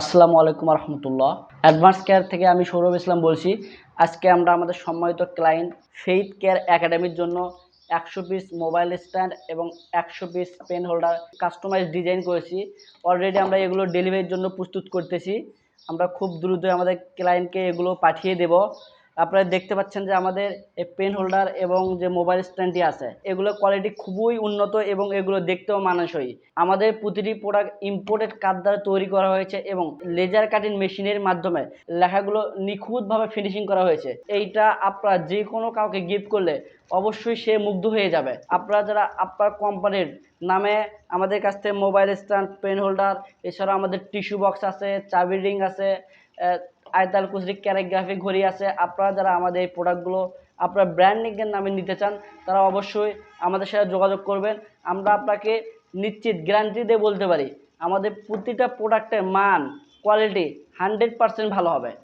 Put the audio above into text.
আসসালামু আলাইকুম রহমতুল্লাহ advance care থেকে আমি সৌরভ ইসলাম বলছি। আজকে আমরা আমাদের সম্মানিত ক্লায়েন্ট ফেইথ কেয়ার একাডেমির জন্য একশো পিস মোবাইল স্ট্যান্ড এবং একশো piece pen holder customise design করেছি। অলরেডি আমরা এগুলো ডেলিভারির জন্য প্রস্তুত করতেছি। আমরা খুব দ্রুতই আমাদের ক্লায়েন্টকে এগুলো পাঠিয়ে দেব। আপনারা দেখতে পাচ্ছেন যে আমাদের এই পেন হোল্ডার এবং যে মোবাইল স্ট্যান্ডটি আছে, এগুলো কোয়ালিটি খুবই উন্নত এবং এগুলো দেখতেও মানানসই। আমাদের প্রতিটি প্রোডাক্ট ইম্পোর্টেড কাঠ দ্বারা তৈরি করা হয়েছে এবং লেজার কাটিং মেশিনের মাধ্যমে লেখাগুলো নিখুঁতভাবে ফিনিশিং করা হয়েছে। এইটা আপনারা যে কোনো কাউকে গিফট করলে অবশ্যই সে মুগ্ধ হয়ে যাবে। আপনারা যারা আপনার কোম্পানির নামে আমাদের কাছ থেকে মোবাইল স্ট্যান্ড পেন হোল্ডার এছাড়াও আমাদের টিস্যু বক্স আছে চাবি রিং আছে আয়তাল কুচরি ক্যারাগ্রাফি ঘড়ি আছে। আপনারা যারা আমাদের এই প্রোডাক্টগুলো আপনার ব্র্যান্ডিংয়ের নামে নিতে চান, তারা অবশ্যই আমাদের সাথে যোগাযোগ করবেন। আমরা আপনাকে নিশ্চিত গ্যারান্টি দিয়ে বলতে পারি, আমাদের প্রতিটা প্রোডাক্টের মান কোয়ালিটি হান্ড্রেড পার্সেন্ট ভালো হবে।